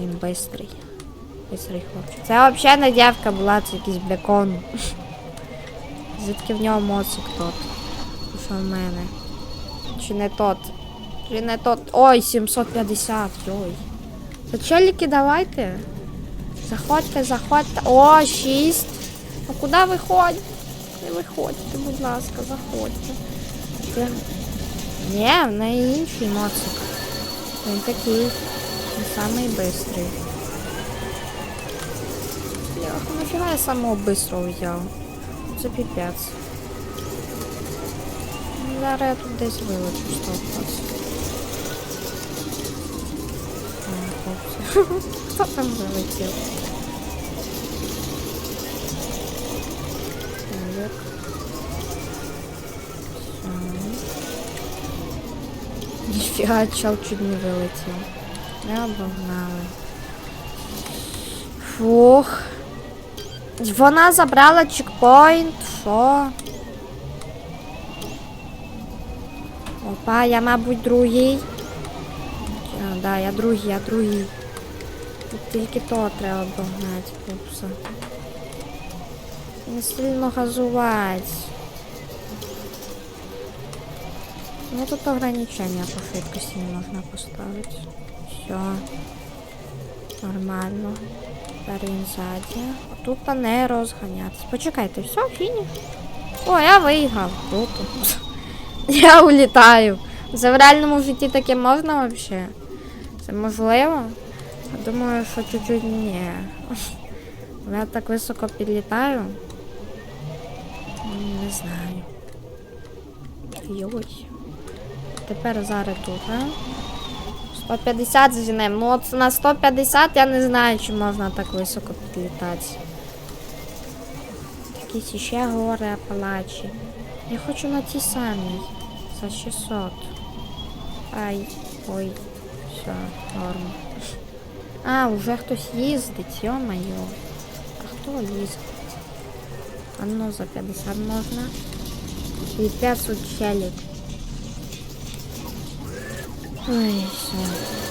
Він бистрий. Бистрий хлопчик. Це взагалі не дівка була, це якийсь бекон. Звідки в нього моцик тот? Що в мене? Чи не тот? Чи не тот? Ой, 750, йой. Челіки давайте. Заходьте, заходьте. О, 6. А куди виходь? Не виходьте, будь ласка, заходьте. Це... Ні, в неї інший моцик. Він такий. Він самий бистрий. Бляха, нафіга я самого бистрого взяв? Це піпець. Ну, Зараз я тут десь вилучу стопас. Хто там залетів? Так. Все. Ніфіга, чел чуть не вилетів. Не обогнали. Фух. Вона забрала чекпоінт. Що? Опа, я, мабуть, другий. А, да, я другий, я другий. Тут тільки то треба обогнати, пупса. Не сильно газувати. Ну тут ограничення по швидкості не можна поставити. Все. Нормально. Тепер він ззаді. Тут не розганятися. Почекайте, все, фініш. О, я виграв. Круто. Я улітаю. Це в реальному житті таке можна взагалі? Це можливо? Я думаю, що чуть-чуть ні. Я так високо підлітаю. Не знаю. Йой. Тепер зараз тут, а? 150 зінем. Ну от на 150 я не знаю, чи можна так високо підлітати. Якісь ще гори Апалачі. Я хочу на ті самій. За 600. Ай, ой, все, норм. А, уже хтось їздить, йо-моє. А хто їздить? А ну за 50 можна. І 500 челік. Ой, все.